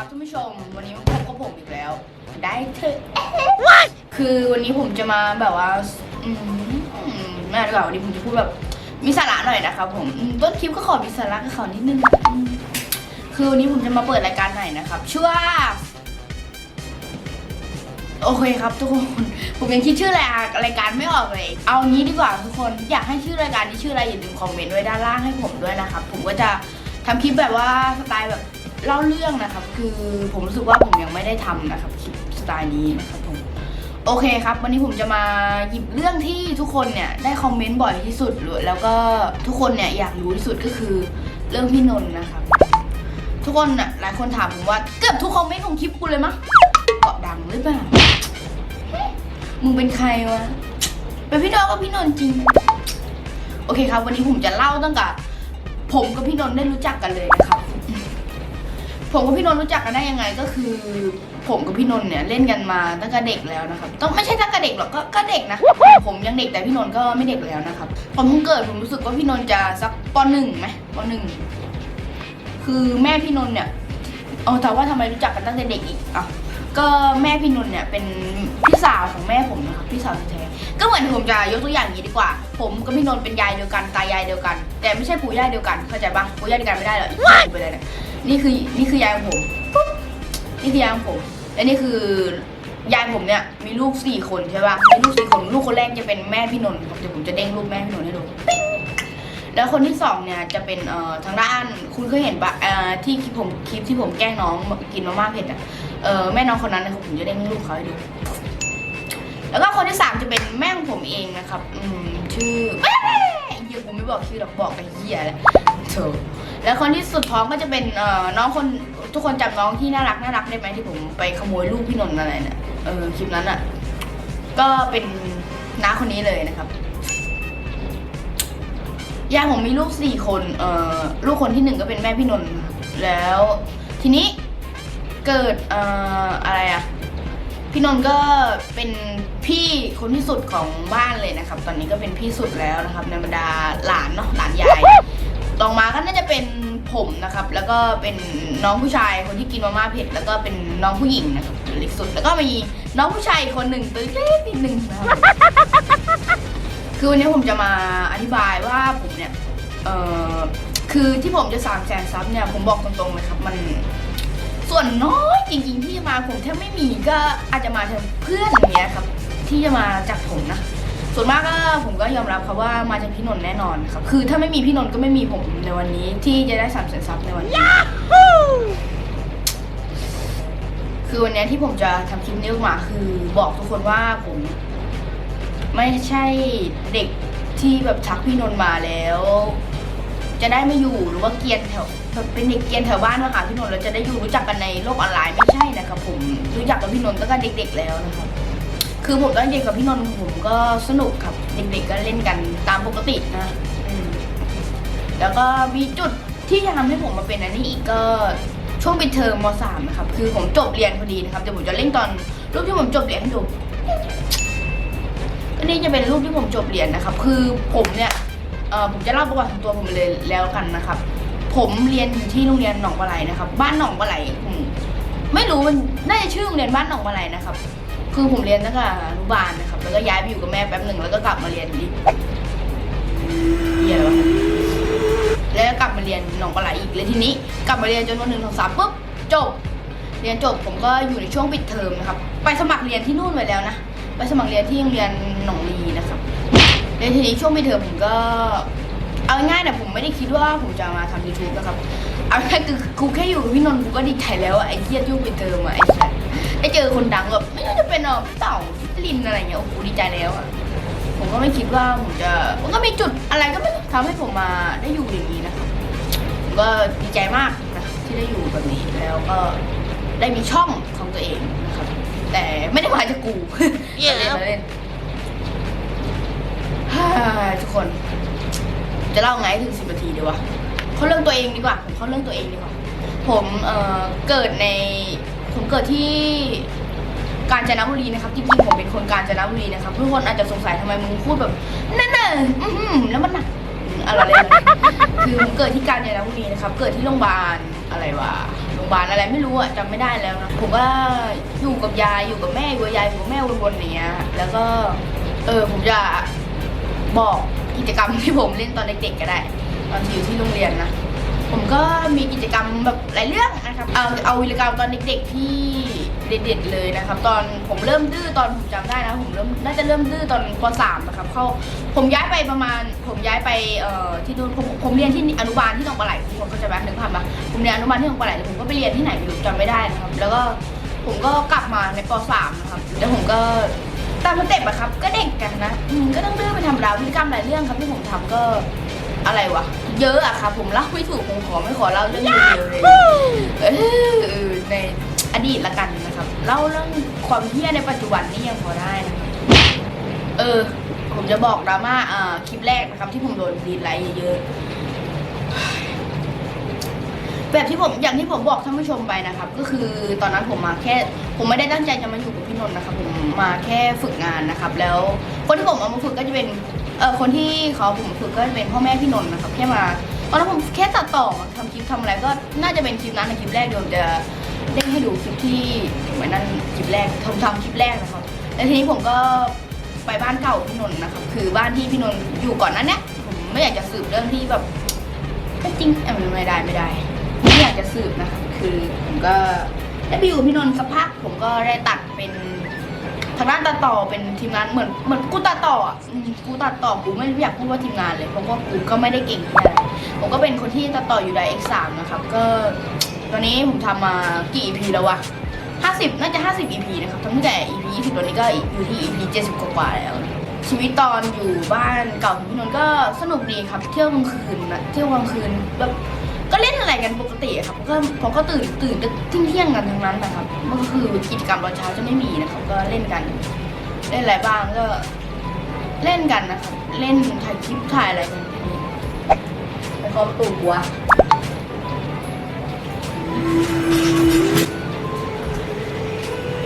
ครับท่านผู้ชม วันนี้มาพบกับผมอีกแล้ว ได้เถอะคือวันนี้ผมจะมาแบบว่าอืมไม่เอาดีกว่าวันนี้ผมจะพูดแบบ มีสาระหน่อยนะครับผมอืมต้นคลิปก็ขอมีสาระกับเขานิดนึงอืมคือวันนี้ผมจะมาเปิดรายการใหม่นะครับ ชื่อว่า โอเคครับทุกคน ผมยังคิดชื่อรายการรายการไม่ออกเลย เอางี้ดีกว่าทุกคนอยากให้ชื่อรายการนี้ชื่ออะไรอย่าลืมคอมเมนต์ไว้ด้านล่างให้ผมด้วยนะครับ ผมก็จะทำคลิปแบบว่าสไตล์แบบ เล่าเรื่องนะครับ คือผมรู้สึกว่าผมยังไม่ได้ทำนะครับคลิปสไตล์นี้นะครับผมโอเคครับ วันนี้ผมจะมาหยิบเรื่องที่ทุกคนเนี่ยได้คอมเมนต์บ่อยที่สุดหรือแล้วก็ทุกคนเนี่ยอยากรู้ที่สุดก็คือเรื่องพี่นนท์นะครับทุกคนน่ะหลายคนถามผมว่าเกือบทุกคอมเมนต์ของคลิปกูเลยมั้งเกาะดังหรือเปล่ามึงเป็นใครวะเป็นพี่น้องกับพี่นนท์จริง โอเคครับ วันนี้ผมจะเล่าตั้งแต่ผมกับพี่นนท์ได้รู้จักกันเลยนะครับ ผมกับพี่นนท์รู้จักกันได้ยังไงก็คือ ผมกับพี่นนท์เนี่ยเล่นกันมาตั้งแต่เด็กแล้วนะครับต้องไม่ใช่ตั้งแต่เด็กหรอกก็ก็เด็กนะ ผมยังเด็กแต่พี่นนท์ก็ไม่เด็กแล้วนะครับตอนผมเกิดผมรู้สึกว่าพี่นนท์จะสักปหนึ่งไหมปหนึ่งคือแม่พี่นนท์เนี่ยเอาแต่ว่าทำไมรู้จักกันตั้งแต่เด็กอีกอะก็แม่พี่นนท์เนี่ยเป็นพี่สาวของแม่ผมนะครับพี่สาวแท้ๆก็เหมือนผมจะยกตัวอย่างอย่างนี้ดีกว่า ผมกับพี่นนท์เป็นยายเดียวกันตายายเดียวกัน แต่ไม่ใช่ปู่ย่าเดียวกันเข้าใจปะปู่ย่าเดียวกันไม่ได้หรอกไปเลยเนี่ย นี่คือนี่คือยายของผมปุ๊บนี่คือยายของผมและนี่คือยายผมเนี่ยมีลูกสี่คนใช่ปะมีลูกสี่คนลูกคนแรกจะเป็นแม่พี่นนท์ครับเดี๋ยวผมจะเด้งรูปแม่พี่นนท์ให้ดูปิ๊งแล้วคนที่สองเนี่ยจะเป็นเอ่อทางด้านคุณเคยเห็นปะเอ่อที่คลิปผมคลิปที่ผมแกล้งน้องกินมาม่าเผ็ดอะเออแม่น้องคนนั้นนะครับผมจะเล่นรูปเขาให้ดู แล้วก็คนที่สามจะเป็นแม่ของผมเองนะครับ อืมชื่อแม่เฮียกูไม่บอกชื่อหรอกบอกไปเฮียแหละโถ แล้วคนที่สุดท้องก็จะเป็นเอ่อน้องคนทุกคนจำน้องที่น่ารักน่ารักได้ไหมที่ผมไปขโมยรูปพี่นนท์อะไรเนี่ยเออคลิปนั้นอะ ก็เป็นน้าคนนี้เลยนะครับยายผมมีลูกสี่คนเอ่อลูกคนที่หนึ่งก็เป็นแม่พี่นนท์แล้ว ทีนี้เกิดเอ่ออะไรอะพี่นนท์ก็เป็นพี่คนที่สุดของบ้านเลยนะครับ ตอนนี้ก็เป็นพี่สุดแล้วนะครับ ในบรรดาหลานเนาะหลานยายต่อมาก็ เป็นผมนะครับ แล้วก็เป็นน้องผู้ชายคนที่กินมาม่าเผ็ดแล้วก็เป็นน้องผู้หญิงนะครับเล็กสุด แล้วก็มีน้องผู้ชายอีกคนหนึ่งตัวเล็กนิดนึงนะครับคือวันนี้ผมจะมาอธิบายว่าผมเนี่ยเอ่อคือที่ผมจะสามแสนซับเนี่ยผมบอกตรงๆเลยครับ มันส่วนน้อยจริง ๆ ที่จะมาผมแทบไม่มีก็อาจจะมาจากเพื่อนอย่างเงี้ยครับ ที่จะมาจากผมนะ ส่วนมากก็ผมก็ยอมรับครับว่ามาจากพี่นนท์แน่นอนครับคือถ้าไม่มีพี่นนท์ก็ไม่มีผมในวันนี้ ที่จะได้สามแสนซับในวันนี้คือวันนี้ที่ผมจะทำคลิปนี้ออกมาคือบอกทุกคนว่าผม ไม่ใช่เด็กที่แบบชักพี่นนท์มาแล้ว จะได้ไม่อยู่หรือว่าเกียนแถวแบบเป็นเด็กเกียนแถวบ้านมาหาพี่นนท์แล้วจะได้อยู่รู้จักกันในโลกออนไลน์ไม่ใช่นะครับผมรู้จักกับพี่นนท์ตั้งแต่เด็ก ๆ แล้วนะครับ คือผมตอนเด็กกับพี่นนท์ผมก็สนุกครับ เด็กๆก็เล่นกันตามปกตินะอืมแล้วก็มีจุดที่จะทำให้ผมมาเป็นอันนี้อีกก็ช่วงปิดเทอมมสามนะครับ คือผมจบเรียนพอดีนะครับเดี๋ยวผมจะเล่นตอนรูปที่ผมจบเรียนให้ดูก็นี่จะเป็นรูปที่ผมจบเรียนนะครับ คือผมเนี่ยเออผมจะเล่าประวัติของตัวผมเลยแล้วกันนะครับ ผมเรียนอยู่ที่โรงเรียนหนองปลาไหลนะครับ บ้านหนองปลาไหลผมไม่รู้มันน่าจะชื่อโรงเรียนบ้านหนองปลาไหลนะครับ คือผมเรียนตั้งแต่อนุบาลนะครับ แล้วก็ย้ายไปอยู่กับแม่แป๊บหนึ่งแล้วก็กลับมาเรียนอีกเรียนอะไรวะแล้วก็กลับมาเรียนหนองปลาไหลอีกแล้วทีนี้ กลับมาเรียนจนวันหนึ่งสองสามปุ๊บจบ เรียนจบผมก็อยู่ในช่วงปิดเทอมนะครับ ไปสมัครเรียนที่นู่นไว้แล้วนะ ไปสมัครเรียนที่โรงเรียนหนองลีนะครับแล้วทีนี้ช่วงปิดเทอมผมก็เอาง่ายๆนะผมไม่ได้คิดว่าผมจะมาทำยูทูบนะครับ เอาแค่คือกูแค่อยู่กับพี่นนท์กูก็ดีใจแล้วไอ้เทียดยุ่งไปเติมอะไอ้สัส ได้เจอคนดังแบบไม่ว่าจะเป็นเออพี่เต่าพี่ลินอะไรเงี้ยโอ้โหดีใจแล้วอะผมก็ไม่คิดว่าผมจะมันก็มีจุดอะไรก็ไม่รู้ทำให้ผมมาได้อยู่อย่างนี้นะครับผมก็ดีใจมากนะที่ได้อยู่แบบนี้แล้วก็ได้มีช่องของตัวเองนะครับแต่ไม่ได้มาจากกูเล่นมาเล่นฮ่าทุกคน จะเล่าไงให้ถึงสิบนาทีดีวะเขาเรื่องตัวเองดีกว่าผมเขาเรื่องตัวเองดีกว่าผมเอ่อเกิดใน ผมเกิดที่กาญจนบุรีนะครับจริงๆผมเป็นคนกาญจนบุรีนะครับทุกคนอาจจะสงสัยทำไมมึงพูดแบบนั่นน่ะอื้อหือแล้วมันหนักอืมอะไรเลยคือผมเกิดที่กาญจนบุรีนะครับ เกิดที่โรงพยาบาลอะไรวะโรงพยาบาลอะไรไม่รู้อะจำไม่ได้แล้วนะผมก็อยู่กับยายอยู่กับแม่อยู่กับยายอยู่กับแม่วนๆอย่างเงี้ยแล้วก็เออผมจะบอกกิจกรรมที่ผมเล่นตอนเด็กๆก็ได้ ตอนที่อยู่ที่โรงเรียนนะ ผมก็มีกิจกรรมแบบหลายเรื่องนะครับ เอาเอาวิรกรรมตอนเด็กๆที่เด็ดๆเลยนะครับ ตอนผมเริ่มดื้อตอนผมจำได้นะผมเริ่มน่าจะเริ่มดื้อตอนป .3 นะครับเข้าผมย้ายไปประมาณ ผมย้ายไปเอ่อที่นู่นผมผมเรียนที่อนุบาลที่หนองปลาไหลทุกคนเข้าใจไหมนึกภาพปะผมเรียนอนุบาลที่หนองปลาไหลแล้วผมก็ไปเรียนที่ไหนไม่รู้จำไม่ได้นะครับ แล้วก็ผมก็กลับมาในป .3 นะครับแล้วผมก็ตามสเต็ปอะครับ ก็เด็กกันนะก็ต้องดื้อเป็นธรรมดาพฤติกรรมหลายเรื่องครับที่ผมทำก็ อะไรวะ เยอะอะครับผมเล่าไม่ถูกผมขอไม่ขอเล่าเรื่องเดียวเลยเออในอดีตละกันนะครับเล่าเรื่องความเฮี้ยในปัจจุบันนี่ยังพอได้นะครับเออ ผมจะบอกดราม่าอ่าคลิปแรกนะครับที่ผมโดนดีไลค์เยอะๆแบบที่ผมอย่างที่ผมบอกท่านผู้ชมไปนะครับ ก็คือตอนนั้นผมมาแค่ผมไม่ได้ตั้งใจจะมาอยู่กับพี่นนท์นะครับผมมาแค่ฝึกงานนะครับ แล้วคนที่ผมเอามาฝึกก็จะเป็น เออคนที่เขาผมฝึกก็จะเป็นพ่อแม่พี่นนท์นะครับแค่มาตอนนั้นผมแค่ตัดต่อทำคลิปทำอะไรก็น่าจะเป็นคลิปนั้นในคลิปแรกเดี๋ยวจะเด้งให้ดูคลิปที่เหมือนนั้นคลิปแรกทำทำคลิปแรกนะครับแล้วทีนี้ผมก็ไปบ้านเก่าพี่นนท์นะครับคือบ้านที่พี่นนท์อยู่ก่อนนั้นเนี่ยผมไม่อยากจะสืบเรื่องที่แบบไม่จริงเออไม่ได้ไม่ได้ไม่อยากจะสืบนะครับคือผมก็ได้ไปอยู่พี่นนท์สักพักผมก็ได้ตัดเป็น ทางด้านตัดต่อเป็นทีมงานเหมือนเหมือนกูตัดต่ออะอืมกูตัดต่อกูไม่อยากพูดว่าทีมงานเลยเพราะว่ากูก็ไม่ได้เก่งอะไรผมก็เป็นคนที่ตัดต่ออยู่ใน X3 นะครับก็ตอนนี้ผมทำมากี่ EP แล้ววะ50 น่าจะ 50 EP นะครับตั้งแต่ EP 20ตอนนี้ก็อยู่ที่ EP 70 กว่าๆแล้ว ชีวิตตอนอยู่บ้านเก่าของพี่นนท์ก็สนุกดีครับ เที่ยวกลางคืนนะเที่ยวกลางคืนแบบ ก็เล่นอะไรกันปกติครับก็พอก็ตื่นตื่นเที่ยงเที่ยงกันทั้งนั้นนะครับมันก็คือกิจกรรมตอนเช้าจะไม่มีนะครับก็เล่นกัน เล่นอะไรบ้างก็เล่นกันนะครับเล่นถ่ายคลิปถ่ายอะไรกันแค่นี้ไปคาะประตูวะ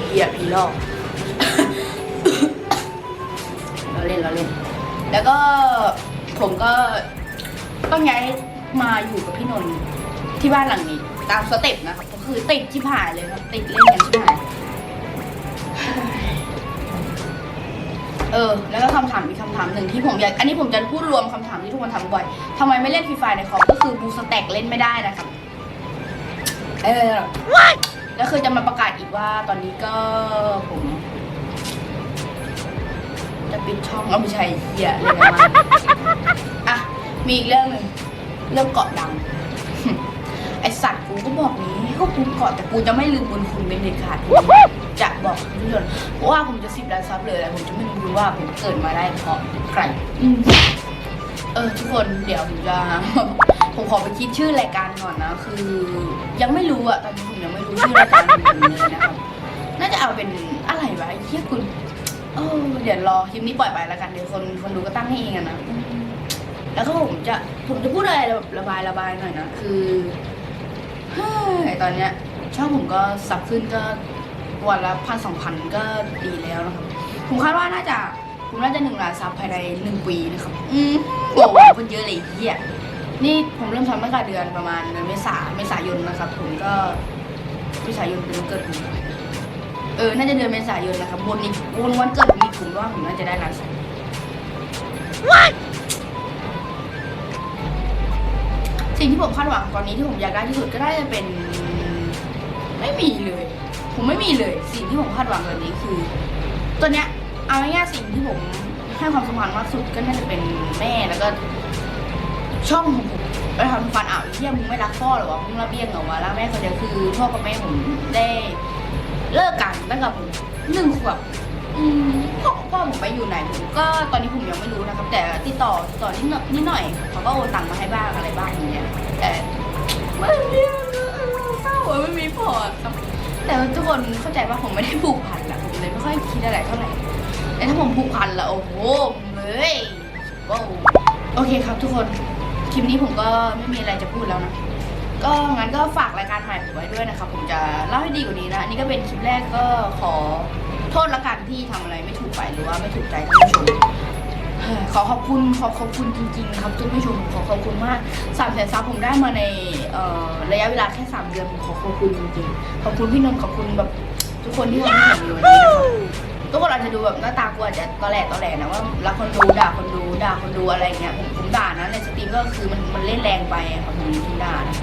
เหี้ยผีหลอกเราเล่นเราเล่น แล้วก็ผมก็ต้องย้าย มาอยู่กับพี่นนท์ที่บ้านหลังนี้ ตามสเต็ปนะครับก็คือติดชิบหายเลยครับติดเล่นกันชิบหายเออแล้วก็คำถามอีกคำถามหนึ่งที่ผมอยากอันนี้ผมจะพูดรวมคำถามที่ทุกคนถามบ่อยทำไมไม่เล่นฟรีไฟในคอมก็คือบูสแต็กเล่นไม่ได้นะครับเออแล้วคือจะมาประกาศอีกว่าตอนนี้ก็ผม จะปิดช่องเอาไม่ใช่เหี้ยเลยนะมาอะมีอีกเรื่องหนึ่ง เรื่องเกาะดังไอสัตว์กูก็บอกนี้ก็กูเกาะแต่กูจะไม่ลืมบุญคุณเป็นเด็ดขาดจะบอกทุกคนเพราะว่าผมจะสิบล้านซับเลยแต่ผมจะไม่รู้ว่าผมเกิดมาได้เพราะใครอืมเออทุกคนเดี๋ยวผมจะผมขอไปคิดชื่อรายการก่อนนะ คือ ยังไม่รู้อะตอนนี้ผมยังไม่รู้ชื่อรายการของผมเลยนะครับน่าจะเอาเป็นอะไรวะไอ้เฮียคุณเออเดี๋ยวรอคลิปนี้ปล่อยไปแล้วกันเดี๋ยวคนคนดูก็ตั้งให้เองอะนะอืม แล้วก็ผมจะผมจะพูดอะไรแบบระบายระบายหน่อยนะ คือเฮ้ยตอนเนี้ยช่องผมก็สับขึ้นก็วันละพันสองพันก็ดีแล้วนะครับผมคาดว่าน่าจะผมน่าจะหนึ่งล้านซับภายในหนึ่งปีนะครับ อืมโอ้โหคนเยอะเลยเฮียนี่ผมเริ่มทำตั้งแต่เดือนประมาณเดือนเมษาเมษายนนะครับ ผมก็เมษายนเป็นวันเกิดผมเออ น่าจะเดือนเมษายนนะครับวนอีกวนวันเกิดผมอีกผมว่าผมน่าจะได้ล้านสอง ผมคาดหวังตอนนี้ที่ผมอยากได้ที่สุดก็ได้จะเป็น ไม่มีเลย ผมไม่มีเลย สิ่งที่ผมคาดหวังตอนนี้คือ ตัวเนี้ยเอาง่ายๆสิ่งที่ผมให้ความสำคัญมากสุดก็น่าจะเป็นแม่แล้วก็ ช่องของผมไปทำฟันอ่าวไอ้เที่ยมึงไม่รักพ่อหรอวะมึงระเบียงเหรอวะรักแม่คนเดียวคือพ่อกับแม่ผมได้เลิกกันตั้งแต่ผมหนึ่งขวบ อืมพ่อพ่อผมไปอยู่ไหนผมก็ตอนนี้ผมยังไม่รู้นะครับ แต่ติดต่อติดต่อนิดหน่อยนิดหน่อยเขาก็โอนตังค์มาให้บ้างอะไรบ้างอย่างเงี้ยแต่ไม่มีเศร้าอะไม่มีพอครับ แต่ทุกคนเข้าใจว่าผมไม่ได้ผูกพันอะผมเลยไม่ค่อยคิดอะไรเท่าไหร่แต่ถ้าผมผูกพันละโอ้โหเลยว้าวโอเคครับทุกคนคลิปนี้ผมก็ไม่มีอะไรจะพูดแล้วนะก็งั้นก็ฝากรายการใหม่ผมไว้ด้วยนะครับผมจะเล่าให้ดีกว่านี้นะอันนี้ก็เป็นคลิปแรกก็ขอ โทษละกันที่ทำอะไรไม่ถูกไปหรือว่าไม่ถูกใจท่านผู้ชมเขอขอบคุณขอขอบคุณจริงๆครับท่านผู้ชมขอขอบคุณมากสามแสนซับผมได้มาในเอ่อระยะเวลาแค่สามเดือนผมขอขอบคุณจริงๆขอบคุณพี่นนท์ขอบคุณแบบทุกคนที่ทำให้ผมอยู่วันนี้นะครับทุกคนอาจจะดูแบบหน้าตากลัวจะตอแหลตอแหลนะว่ารักคนดูด่าคนดูด่าคนดูอะไรเงี้ยผมผมด่านะในสตรีมก็คือมันมันเล่นแรงไปอะครับผมที่ด่านะ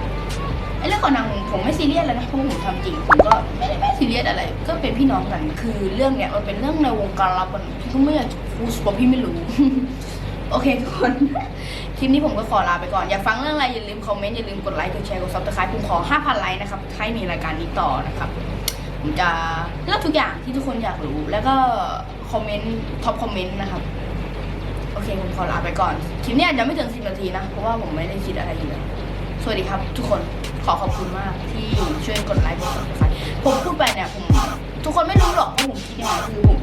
ไอ้เรื่องก่อนหนังผมผมไม่ซีเรียสแล้วนะเพราะผมทำจริงผมก็ไม่ได้ไม่ซีเรียสอะไร ก็เป็นพี่น้องกันคือเรื่องเนี้ยมันเป็นเรื่องในวงการลับมันพี่ก็ไม่อยากจะพูดเพราะพี่ไม่รู้ โอเคทุกคน คลิปนี้ผมก็ขอลาไปก่อน อยากฟังเรื่องอะไรอย่าลืมคอมเมนต์อย่าลืมกดไลค์กดแชร์กดซับสไครป์ผมขอ 5,000 ไลค์นะครับให้มีรายการนี้ต่อนะครับผมจะเล่าทุกอย่างที่ทุกคนอยากรู้ แล้วก็คอมเมนต์ท็อปคอมเมนต์นะครับโอเคผมขอลาไปก่อนคลิปนี้อาจจะไม่ถึง10นาทีนะเพราะว่าผมไม่ได้คิดอะไรอยู่แล้ว สวัสดีครับ ทุกคนขอขอบคุณมากที่ช่วยกดไลค์กดซับสไครป์ผมพูดไปเนี่ยผมทุกคนไม่รู้หรอกว่าผมคิดยังไงคือผม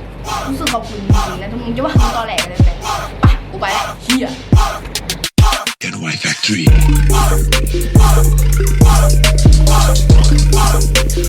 รู้สึกขอบคุณจริงๆนะทุกคนจะว่าผมตอแหลกันเลยแต่ไปกูไปแล้วเฮีย NY Factory.